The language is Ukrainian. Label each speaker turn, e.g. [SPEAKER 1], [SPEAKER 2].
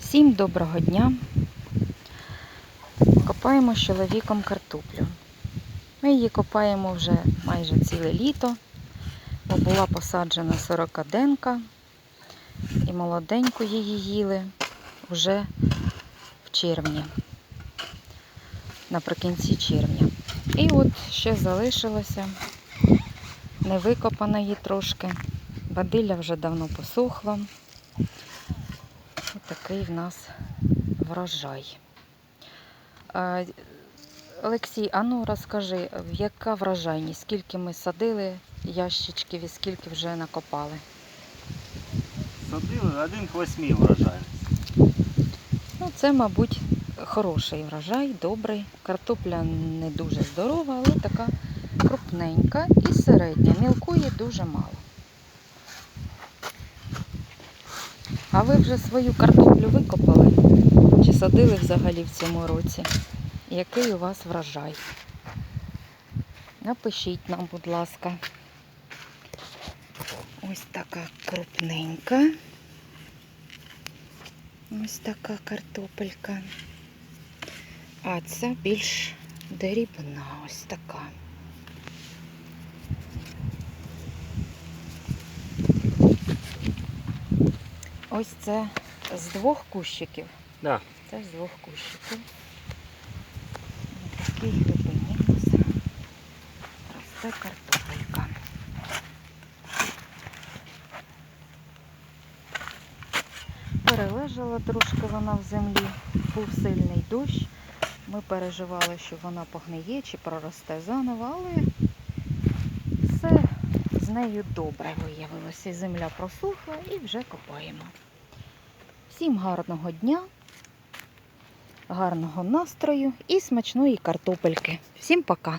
[SPEAKER 1] Всім доброго дня. Копаємо з чоловіком картоплю. Ми її копаємо вже майже ціле літо, бо була посаджена сорокаденка і молоденьку її їли вже в червні, наприкінці червня. І от ще залишилося не викопана її трошки. Бадилля вже давно посохла. Такий в нас врожай. Олексій, а ну розкажи, яка врожайність? Скільки ми садили ящичків і скільки вже накопали?
[SPEAKER 2] Садили один к восьми врожай.
[SPEAKER 1] Ну, це, мабуть, хороший врожай, добрий. Картопля не дуже здорова, але така крупненька і середня. Мілкує дуже мало. А ви вже свою картоплю викопали? Чи садили взагалі в цьому році? Який у вас врожай? Напишіть нам, будь ласка. Ось така крупненька. Ось така картопелька. А це більш дрібна, ось така. Ось це з двох кущиків.
[SPEAKER 2] Да.
[SPEAKER 1] Це з двох кущиків. На такій глибині у нас росте картопелька. Перележала трошки вона в землі, був сильний дощ. Ми переживали, що вона погниє чи проросте заново, але все з нею добре виявилося. Земля просохла і вже копаємо. Всім гарного дня, гарного настрою і смачної картопельки. Всім пока!